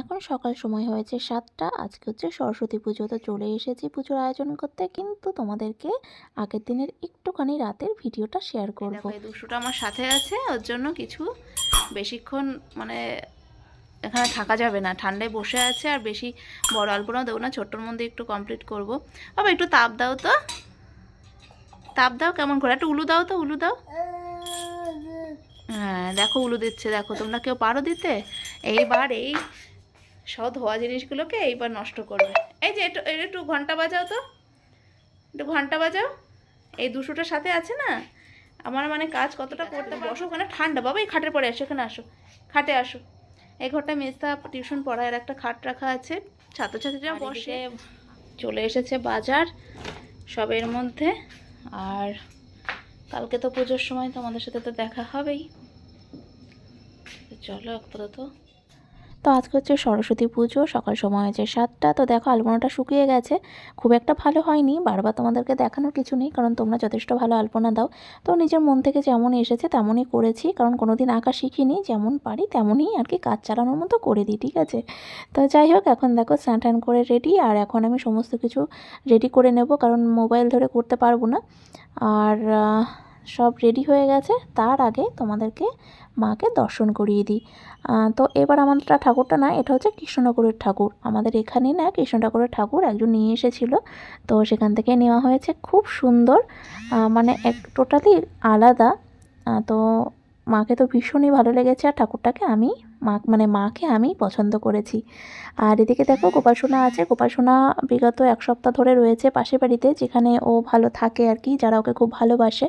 এখন সকাল সময় হয়েছে সাতটা আজকে হচ্ছে সরস্বতী পুজো। তো চলে এসেছি পুজোর আয়োজন করতে কিন্তু তোমাদেরকে আগের দিনের একটুখানি রাতের ভিডিওটা শেয়ার করব। দুশোটা আমার সাথে আছে ওর জন্য কিছু বেশিক্ষণ মানে এখানে থাকা যাবে না। ঠান্ডায় বসে আছে আর বেশি বড় আলপনা দেবো না ছোট্টর মধ্যে একটু কমপ্লিট করব। বাবা একটু তাপ দাও তো। তাপ দাও কেমন করে? একটু উলু দাও তো উলু দাও। হ্যাঁ দেখো উলু দিচ্ছে দেখো তোমরা কেউ পারো দিতে? এইবার এই সব ধোয়া জিনিসগুলোকে এইবার নষ্ট করবে। এই যে একটু একটু ঘণ্টা বাজাও তো। একটু ঘণ্টা বাজাও। এই দুশোটার সাথে আছে না? আমার মানে কাজ কতটা করতে বসো ওখানে ঠান্ডা। বাবা এই খাটের পরে আসো এখানে আসো। খাটে আসো। এই ঘরটা মেস্তা টিউশন পড়ায় একটা খাট রাখা আছে। ছাত্রছাত্রীরা বসে। চলে এসেছে বাজার সবের মধ্যে। আর কালকে তো পুজোর সময় তোমাদের সাথে তো দেখা হবেই। চলো আপাতত তো আজকে হচ্ছে সরস্বতী পুজো, সকাল সময় হয়েছে সাতটা। তো দেখো, আলপনাটা শুকিয়ে গেছে। খুব একটা ভালো হয়নি, বারবার তোমাদেরকে দেখানোর কিছু নেই, কারণ তোমরা যথেষ্ট ভালো আলপনা দাও। তো নিজের মন থেকে যেমন এসেছে, তেমনই করেছি, কারণ কোনোদিন আঁকা শিখিনি, যেমন পারি তেমনই আর কি কাজ চালানোর মতো করে দিই, ঠিক আছে? তো যাই হোক, এখন দেখো স্নান করে রেডি আর এখন আমি সমস্ত কিছু রেডি করে নেব, কারণ মোবাইল ধরে করতে পারব না। আর সব রেডি হয়ে গেছে, তার আগে তোমাদেরকে মাকে দর্শন করিয়ে দিই। তো এবার আমাদের ঠাকুরটা না, এটা হচ্ছে কৃষ্ণনগরের ঠাকুর। আমাদের এখানে না কৃষ্ণ ঠাকুরের ঠাকুর একজন নিয়ে এসেছিল, তো সেখান থেকে নেওয়া হয়েছে খুব সুন্দর মানে এক টোটালি আলাদা। তো মাকে তো ভীষণই ভালো লেগেছে, আর ঠাকুরটাকে আমি মা মানে মাকে আমি পছন্দ করেছি। আর এদিকে দেখো গোপালসোনা আছে। গোপালসোনা বিগত এক সপ্তাহ ধরে রয়েছে পাশের বাড়িতে, যেখানে ও ভালো থাকে আর কি, যারা ওকে খুব ভালোবাসে,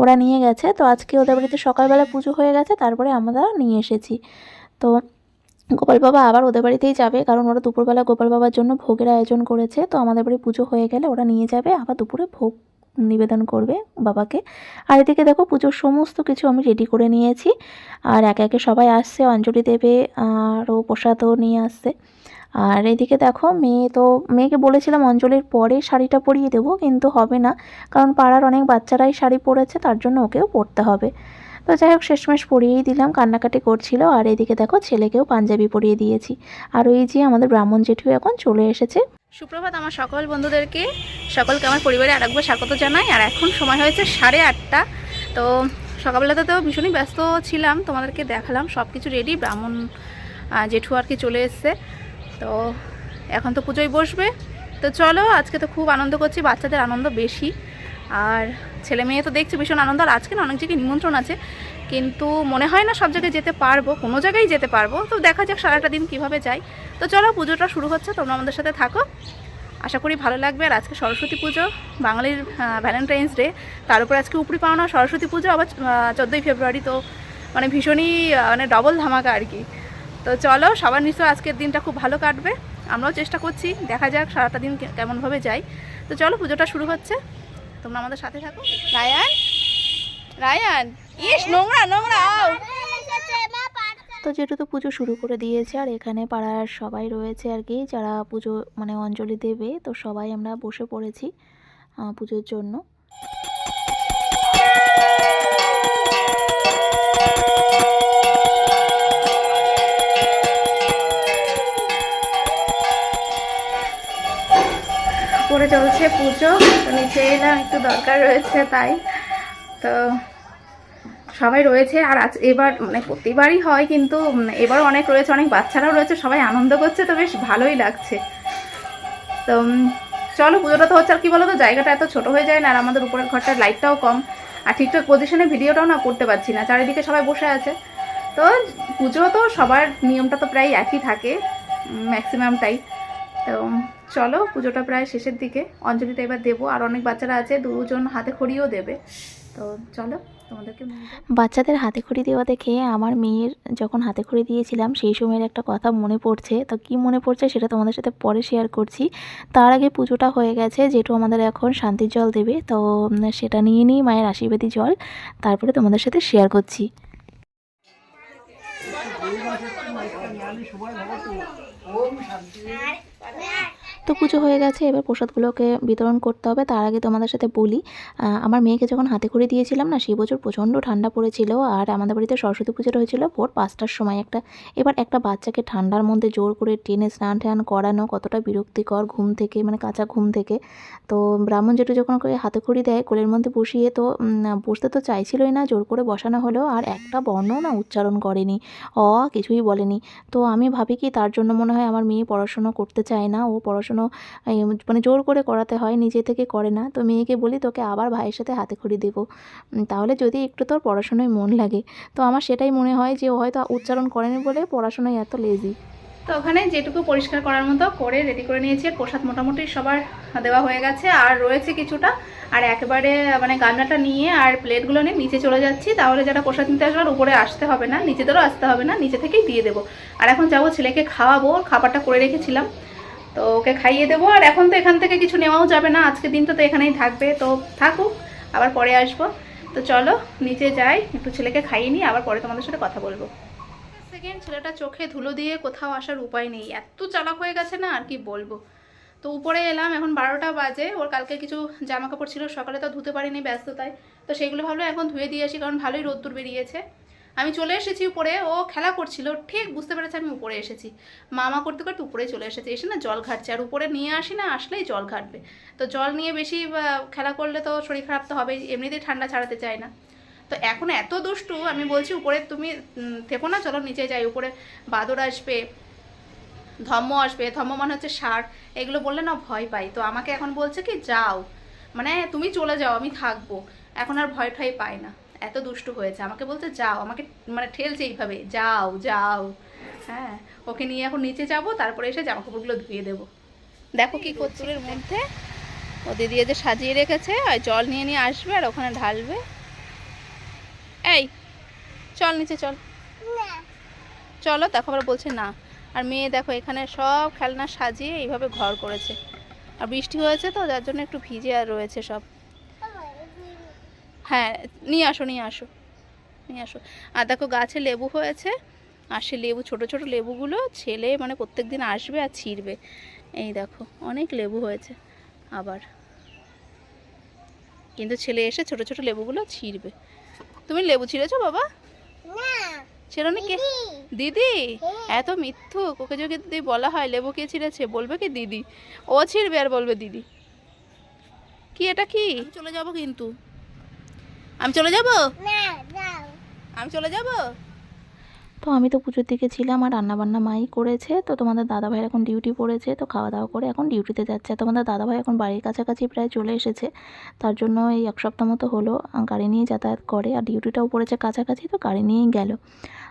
ওরা নিয়ে গেছে। তো আজকে ওদের বাড়িতে সকালবেলা পুজো হয়ে গেছে, তারপরে আমরা নিয়ে এসেছি। তো গোপাল বাবা আবার ওদের বাড়িতেই যাবে, কারণ ওরা দুপুরবেলা গোপাল বাবার জন্য ভোগের আয়োজন করেছে। তো আমাদের বাড়ি পুজো হয়ে গেলে ওরা নিয়ে যাবে, আবার দুপুরে ভোগ নিবেদন করবে বাবাকে। আর এদিকে দেখো পুজোর সমস্ত কিছু আমি রেডি করে নিয়েছি। আর একে একে সবাই আসছে, অঞ্জলি দেবে, আরও প্রসাদও নিয়ে আসছে। আর এদিকে দেখো মেয়ে তো, মেয়েকে বলেছিলাম অঞ্জলির পরে শাড়িটা পরিয়ে দেবো, কিন্তু হবে না। কারণ পাড়ার অনেক বাচ্চারাই শাড়ি পরেছে, তার জন্য ওকেও পরতে হবে। তো যাই হোক, শেষমেশ পরিয়েই দিলাম, কান্নাকাটি করছিল। আর এদিকে দেখো, ছেলেকেও পাঞ্জাবি পরিয়ে দিয়েছি। আর ওই যে আমাদের ব্রাহ্মণ জেঠু এখন চলে এসেছে। সুপ্রভাত আমার সকল বন্ধুদেরকে। সকলকে আমার পরিবারে আরেকবার স্বাগত জানাই। আর এখন সময় হয়েছে সাড়ে আটটা। তো সকালবেলাতে তো ভীষণই ব্যস্ত ছিলাম, তোমাদেরকে দেখালাম। সব কিছু রেডি ব্রাহ্মণ জেঠু আর কি চলে এসছে। তো এখন তো পুজোয় বসবে। তো চলো, আজকে তো খুব আনন্দ করছি, বাচ্চাদের আনন্দ বেশি। আর ছেলে মেয়ে তো দেখছি ভীষণ আনন্দ, আর আজকে না অনেক জায়গায় নিমন্ত্রণ আছে, কিন্তু মনে হয় না সব জায়গায় যেতে পারব, কোনো জায়গায় যেতে পারব, তো দেখা যাক সারাটা দিন কীভাবে যাই। তো চলো পুজোটা শুরু হচ্ছে, তোমরা আমাদের সাথে থাকো। আশা করি ভালো লাগবে, আর আজকে সরস্বতী পুজো, বাঙালির ভ্যালেন্টাইন্স ডে তার উপর আজকে উপরি পাওনা সরস্বতী পুজো, আবার চোদ্দোই ফেব্রুয়ারি, তো মানে ভীষণই মানে ডবল ধামাকা আর কি। তো চলো, সবার নিশ্চয় আজকের দিনটা খুব ভালো কাটবে, আমরাও চেষ্টা করছি, দেখা যাক সারাটা দিন কেমনভাবে যাই। তো চলো পুজোটা শুরু হচ্ছে। তোমরা আমাদের সাথে থাকো। রায়ান? রায়ান? ইস, নোংরা নোংরা। তো যেহেতু তো পুজো শুরু করে দিয়েছে, আর এখানে পাড়ার সবাই রয়েছে আর কি, যারা পুজো মানে অঞ্জলি দেবে, তো সবাই আমরা বসে পড়েছি পুজোর জন্য। উপরে চলছে পুজো। তো নিচে এলাম একটু দরকার রয়েছে তাই। তো সবাই রয়েছে আর আজ এবার মানে প্রতিবারই হয় কিন্তু উম, এবারও অনেক রয়েছে অনেক বাচ্চারাও রয়েছে সবাই আনন্দ করছে তো বেশ ভালোই লাগছে। তো চলো পুজোটা তো হচ্ছে আর কি বলো তো জায়গাটা এত ছোট হয়ে যায় না আর আমাদের উপরের ঘরটার লাইটটাও কম। আর ঠিকঠাক পজিশনে ভিডিওটাও না করতে পারছি না চারিদিকে সবাই বসে আছে। তো পুজো তো সবার নিয়মটা তো প্রায় একই থাকে ম্যাক্সিমামটাই তো চলো পুজোটা প্রায় শেষের দিকে। অঞ্জলিটা এবার দেবো আর অনেক বাচ্চারা আছে দুজন হাতে খড়িও দেবে। তো চলো তোমাদেরকে বাচ্চাদের হাতে খড়ি দেওয়া দেখে আমার মেয়ের যখন হাতে খড়ি দিয়েছিলাম সেই সময়ের একটা কথা মনে পড়ছে। তো কি মনে পড়ছে সেটা তোমাদের সাথে পরে শেয়ার করছি। তার আগে পুজোটা হয়ে গেছে যেটু আমাদের এখন শান্তির জল দেবে। তো সেটা নিয়ে নিই মায়ের আশীর্বাদী জল। তারপরে তোমাদের সাথে শেয়ার করছি। তো পুজো হয়ে গেছে, এবার প্রসাদগুলোকে বিতরণ করতে হবে। তার আগে তোমাদের সাথে বলি আমার মেয়েকে যখন হাতে করে দিয়েছিলাম না সেই বছর প্রচণ্ড ঠান্ডা পড়েছিল আর আমাদের বাড়িতে সরস্বতী পুজোটা হয়েছিল ভোর পাঁচটার সময় একটা। এবার একটা বাচ্চাকে ঠান্ডার মধ্যে জোর করে টেনে স্নান টান করানো, কতটা বিরক্তিকর ঘুম থেকে মানে কাঁচা ঘুম থেকে। তো ব্রাহ্মণ জেঠু যখন ওকে হাতে খড়ি দেয়, কোলের মধ্যে বসিয়ে তো বসতে তো চাইছিলই না, জোর করে বসানো হলো আর একটা বর্ণ না উচ্চারণ করেনি, অ কিছুই বলেনি। তো আমি ভাবি কি তার জন্য মনে হয় আমার মেয়ে পড়াশুনো করতে চায় না, ও পড়াশুনো এই, মানে জোর করে করাতে হয় নিজে থেকে করে না। তো মেয়েকে বলি তোকে আবার ভাইয়ের সাথে হাতে খড়ি দেবো তাহলে যদি একটু তোর পড়াশোনায় মন লাগে। তো আমার সেটাই মনে হয় যে ও হয়তো উচ্চারণ করেনি বলে পড়াশোনায় এত লেজি তো ওখানে যেটুকু পরিষ্কার করার মতো করে রেডি করে নিয়েছি। প্রসাদ মোটামুটি সবার দেওয়া হয়ে গেছে। আর রয়েছে কিছুটা। আর একেবারে মানে গামলাটা নিয়ে আর প্লেটগুলো নিয়ে নিচে চলে যাচ্ছি। তাহলে যারা প্রসাদ নিতে আসবে আর উপরে আসতে হবে না। নিচেদেরও আসতে হবে না। নিচে থেকেই দিয়ে দেবো। আর এখন যাব ছেলেকে খাওয়াবো। খাবারটা করে রেখেছিলাম। তো ওকে খাইয়ে দেবো। আর এখন তো এখান থেকে কিছু নেওয়াও যাবে না। আজকে দিন তো তো এখানেই থাকবে। তো থাকুক, আবার পরে আসব। তো চলো, নিচে যাই, একটু ছেলেকে খাইয়ে নিই, আবার পরে তোমাদের সাথে কথা বলব। সেকেন্ড ছেলেটা চোখে ধুলো দিয়ে কোথাও আসার উপায় নেই। এত চালাক হয়ে গেছে না, আর কি বলব? তো উপরে এলাম, এখন বারোটা বাজে। ওর কালকে কিছু জামা কাপড় ছিল, সকালে তো ধুতে পারিনি ব্যস্ততায়। তো সেগুলো ভাবলো এখন ধুয়ে দিয়ে আসি, কারণ ভালোই রোদ্দুর বেরিয়েছে। আমি চলে এসেছি উপরে, ও খেলা করছিল, ঠিক বুঝতে পেরেছে আমি উপরে এসেছি। মামা করতে করতে উপরে চলে এসেছে, এসে না জল ঘাটছে, আর উপরে নিয়ে আসি না, আসলেই জল ঘাটবে। তো জল নিয়ে বেশি খেলা করলে তো শরীর খারাপ তো হবেই, এমনিতেই ঠান্ডা ছাড়াতে চায় না। তো এখন এত দুষ্টু, আমি বলছি উপরে তুমি থেকো না, চলো নিচে যাই, উপরে বাদর আসবে, ধম্ম আসবে, ধম্ম মানে হচ্ছে ষাঁড়, এগুলো বললে না ভয় পাই। তো আমাকে এখন বলছে কি, যাও মানে তুমি চলে যাও, আমি থাকব। এখন আর ভয় ঠয় পাই না। এত দুষ্টু হয়েছে। আমাকে বলছে যাও আমাকে মানে ঠেলছে এইভাবে যাও যাও। হ্যাঁ ওকে নিয়ে এখন নিচে যাব তারপরে এসে জামা কাপড়গুলো ধুয়ে দেবো। দেখো কি কচুরের মধ্যে। ও দিদি এদের সাজিয়ে রেখেছে আর জল নিয়ে নিয়ে আসবে আর ওখানে ঢালবে। এই চল নিচে চল। চলো দেখো আবার বলছে না। আর মেয়ে দেখো এখানে সব খেলনা সাজিয়ে এইভাবে ঘর করেছে। আর বৃষ্টি হয়েছে তো যার জন্য একটু ভিজে আর রয়েছে সব। হ্যাঁ নিয়ে আসো নিয়ে আসো নিয়ে আসো। আর দেখো গাছে লেবু হয়েছে আর সে লেবু ছোট ছোট লেবুগুলো ছেলে মানে প্রত্যেক দিন আসবে আর ছিঁড়বে। এই দেখো অনেক লেবু হয়েছে আবার। কিন্তু ছেলে এসে ছোট ছোট লেবুগুলো ছিঁড়বে। তুমি লেবু ছিঁড়েছো বাবা? ছিঁড়নি কে? দিদি। এত মিথ্যুক ওকে যদি দিদি বলা হয় লেবু কে ছিঁড়েছে বলবে কি দিদি? ও ছিঁড়বে আর বলবে দিদি। কি এটা কি? চলে যাব কিন্তু। আমি চলে যাব? আমি চলে যাব? তো আমি তো পুজোর দিকে ছিলাম আর রান্নাবান্না মাই করেছে তো তোমাদের দাদাভাই এখন ডিউটি পড়েছে তো খাওয়া দাওয়া করে এখন ডিউটিতে যাচ্ছে। আর তোমাদের দাদাভাই এখন বাড়ির কাছাকাছি প্রায় চলে এসেছে তার জন্য এই এক সপ্তাহ মতো হলো গাড়ি নিয়ে যাতায়াত করে। আর ডিউটিটাও পড়েছে কাছাকাছি তো গাড়ি নিয়েই গেল।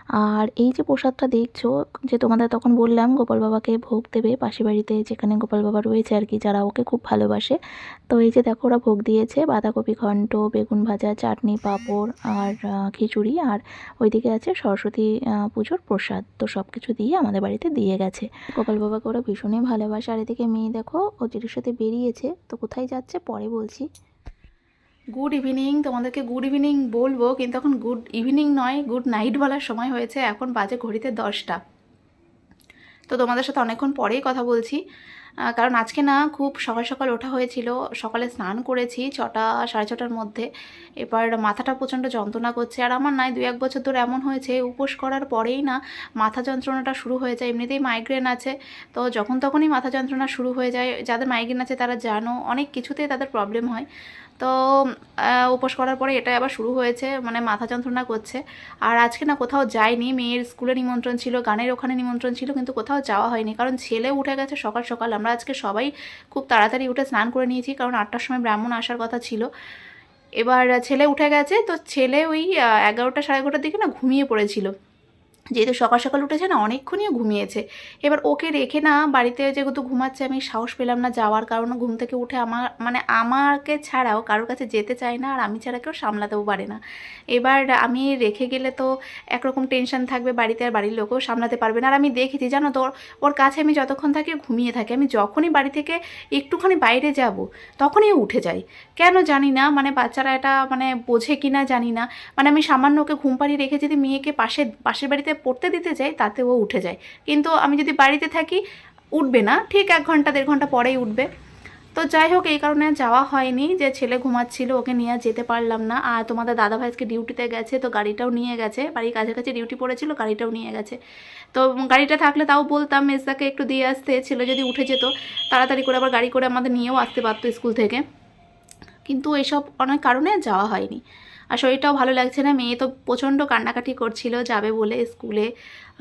আর এই যে প্রসাদটা দেখছ, যে তোমাদের তখন বললাম গোপাল বাবাকে ভোগ দেবে পাশে বাড়িতে যেখানে গোপাল বাবা রয়েছে আর কি, যারা ওকে খুব ভালোবাসে। তো এই যে দেখো ওরা ভোগ দিয়েছে, বাঁধাকপি ঘন্ট, বেগুন ভাজা, চাটনি, পাঁপড় আর খিচুড়ি আর ওইদিকে আছে সরস্বতী পুজোর প্রসাদ। তো সব কিছু দিয়ে আমাদের বাড়িতে দিয়ে গেছে। গোপাল বাবাকে ওরা ভীষণই ভালোবাসে। আর এদিকে মেয়ে দেখো ও জেঠির সাথে বেরিয়েছে। তো কোথায় যাচ্ছে পরে বলছি। গুড ইভিনিং তোমাদেরকে গুড ইভিনিং বলব, কিন্তু এখন গুড ইভিনিং নয় গুড নাইট বলার সময় হয়েছে, এখন বাজে ঘড়িতে দশটা। তো তোমাদের সাথে অনেকক্ষণ পরেই কথা বলছি। কারণ আজকে না খুব সকাল সকাল ওঠা হয়েছিল। সকালে স্নান করেছি ছটা, সাড়ে ছটার মধ্যে। এবার মাথাটা প্রচণ্ড যন্ত্রণা করছে। আর আমার নাই দু এক বছর ধরে এমন হয়েছে, উপোস করার পরেই না মাথা যন্ত্রণাটা শুরু হয়ে যায়। এমনিতেই মাইগ্রেন আছে। তো যখন তখনই মাথা যন্ত্রণা শুরু হয়ে যায়। যাদের মাইগ্রেন আছে তারা জানো, অনেক কিছুতেই তাদের প্রবলেম হয়। তো উপোস করার পরে এটা আবার শুরু হয়েছে মানে মাথা যন্ত্রণা করছে। আর আজকে না কোথাও যাইনি। মেয়ের স্কুলে নিমন্ত্রণ ছিল, গানের ওখানে নিমন্ত্রণ ছিল, কিন্তু কোথাও যাওয়া হয়নি। কারণ ছেলে উঠে গেছে সকাল সকাল। আমরা আজকে সবাই খুব তাড়াতাড়ি উঠে স্নান করে নিয়েছি, কারণ আটটার সময় ব্রাহ্মণ আসার কথা ছিল। এবার ছেলে উঠে গেছে, তো ছেলে ওই এগারোটা সাড়ে এগারোটার দিকে না ঘুমিয়ে পড়েছিল। যেহেতু সকাল সকাল উঠেছে না, অনেকক্ষণই ঘুমিয়েছে। এবার ওকে রেখে না বাড়িতে যেহেতু ঘুমাচ্ছে, আমি সাহস পেলাম না যাওয়ার কারণে ঘুম থেকে উঠে আমার মানে আমাকে ছাড়াও কারোর কাছে যেতে চায় না, আর আমি ছাড়া কেউ সামলাতেও পারে না। এবার আমি রেখে গেলে তো একরকম টেনশন থাকবে বাড়িতে, আর বাড়ির লোকেও সামলাতে পারবে না। আর আমি দেখেছি, জানো তো, ওর- কাছে আমি যতক্ষণ থাকি ঘুমিয়ে থাকি। আমি যখনই বাড়ি থেকে একটুখানি বাইরে যাব, তখনই উঠে যায়। কেন জানি না মানে বাচ্চারা এটা মানে বোঝে কি না জানি না। মানে আমি সামান্য ওকে ঘুম পাড়িয়ে রেখে যদি মেয়েকে পাশে, পাশের বাড়িতে পড়তে দিতে যাই তাতে ও উঠে যায়। কিন্তু আমি যদি বাড়িতে থাকি, উঠবে না। ঠিক এক ঘণ্টা, দেড় ঘণ্টা পরেই উঠবে। তো যাই হোক, এই কারণে যাওয়া হয়নি যে ছেলে ঘুমাচ্ছিল, ওকে নিয়ে যেতে পারলাম না। আর তোমাদের দাদা ভাইকে ডিউটিতে গেছে, তো গাড়িটাও নিয়ে গেছে। বাড়ির কাছাকাছি ডিউটি পড়েছিল, গাড়িটাও নিয়ে গেছে। তো গাড়িটা থাকলে তাও বলতাম, মেজদাকে একটু দিয়ে আসতে। ছেলে যদি উঠে যেত, তাড়াতাড়ি করে আবার গাড়ি করে আমাদের নিয়েও আসতে পারতো স্কুল থেকে। কিন্তু এসব অনেক কারণে যাওয়া হয়নি। আর শরীরটাও ভালো লাগছে না। মেয়ে তো প্রচণ্ড কান্নাকাটি করছিল, যাবে বলে স্কুলে।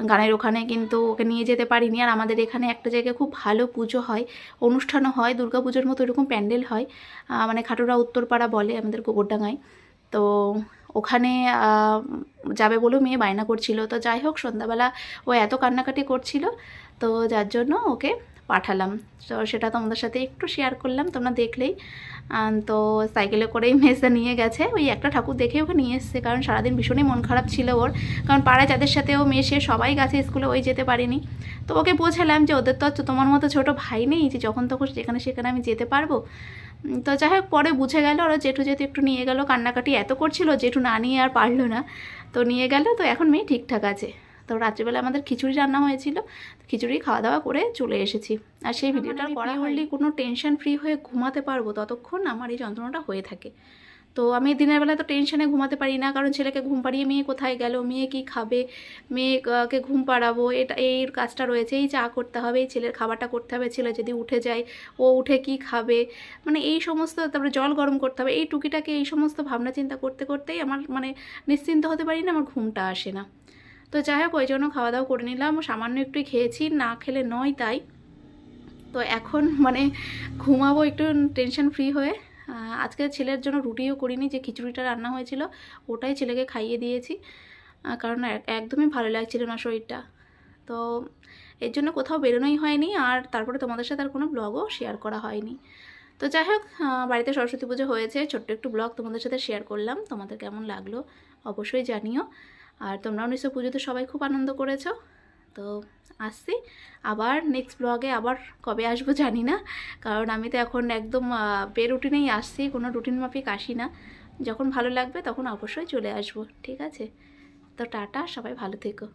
গানের ওখানে কিন্তু ওকে নিয়ে যেতে পারিনি। আর আমাদের এখানে একটা জায়গায় খুব ভালো পুজো হয়, অনুষ্ঠানও হয় দুর্গা পুজোর মতো এরকম প্যান্ডেল হয়। মানে খাটুরা উত্তরপাড়া বলে আমাদের গোবরডাঙ্গায়। তো ওখানে যাবে বলেও মেয়ে বায়না করছিল। তো যাই হোক, সন্ধ্যাবেলা ও এত কান্নাকাটি করছিল, তো যার জন্য ওকে পাঠালাম। তো সেটা তোমাদের সাথে একটু শেয়ার করলাম, তোমরা দেখলেই। তো সাইকেলে করেই মেসে নিয়ে গেছে। ওই একটা ঠাকুর দেখে ওকে নিয়ে এসছে, কারণ সারাদিন ভীষণই মন খারাপ ছিল ওর। কারণ পাড়ায় যাদের সাথে ও মেশে সবাই গেছে স্কুলে ওই যেতে পারেনি। তো ওকে বোঝালাম যে ওদের তো তোমার মতো ছোট ভাই নেই, যে যখন তখন যেখানে সেখানে আমি যেতে পারব। তো যাই হোক, পরে বুঝে গেল ওরা জেঠু যেহেতু একটু নিয়ে গেল, কান্নাকাটি এত করছিল, জেঠু না নিয়ে আর পারল না। তো নিয়ে গেল, তো এখন মেয়ে ঠিকঠাক আছে। তো রাত্রিবেলা আমাদের খিচুড়ি রান্না হয়েছিল খিচুড়ি খাওয়া দাওয়া করে চলে এসেছি। আর সেই ভিডিওটা করা হলে কোনো টেনশন ফ্রি হয়ে ঘুমাতে পারব ততক্ষণ আমার এই যন্ত্রণাটা হয়ে থাকে। তো আমি দিনের বেলা তো টেনশনে ঘুমাতে পারি না কারণ ছেলেকে ঘুম পাড়িয়ে মেয়ে কোথায় গেল মেয়ে কি খাবে মেয়েকে ঘুম পাড়াবো এটা এই কাজটা রয়েছে এই চা করতে হবে এই ছেলের খাবারটা করতে হবে ছেলে যদি উঠে যায় ও উঠে কি খাবে মানে এই সমস্ত তারপরে জল গরম করতে হবে এই টুকিটাকে এই সমস্ত ভাবনা চিন্তা করতে করতেই আমার মানে নিশ্চিন্ত হতে পারি না আমার ঘুমটা আসে না। তো যাই হোক, ওই জন্য খাওয়া দাওয়া করে নিলাম। সামান্য একটু খেয়েছি, না খেলে নয় তাই। তো এখন মানে ঘুমাবো একটু টেনশন ফ্রি হয়ে। আজকে ছেলের জন্য রুটিও করিনি, যে খিচুড়িটা রান্না হয়েছিল, ওটাই ছেলেকে খাইয়ে দিয়েছি। কারণ এক- একদমই ভালো লাগছিল না শরীরটা। তো এর জন্য কোথাও বেরোনোই হয়নি, আর তারপরে তোমাদের সাথে আর কোনো ব্লগও শেয়ার করা হয়নি। তো যাই হোক বাড়িতে সরস্বতী পুজো হয়েছে, ছোট্ট একটু ব্লগ তোমাদের সাথে শেয়ার করলাম। তোমাদের কেমন লাগল অবশ্যই জানিও। আর তোমরাও নিশ্চয় পুজোতে সবাই খুব আনন্দ করেছ। তো আসছি। আবার নেক্সট ব্লগে আবার কবে আসব জানি না। কারণ আমি তো এখন একদম বে রুটিনেই আসছি, কোনো রুটিন মাফিক আসি না। যখন ভালো লাগবে তখন অবশ্যই চলে আসব, ঠিক আছে? তো টাটা, সবাই ভালো থেকো।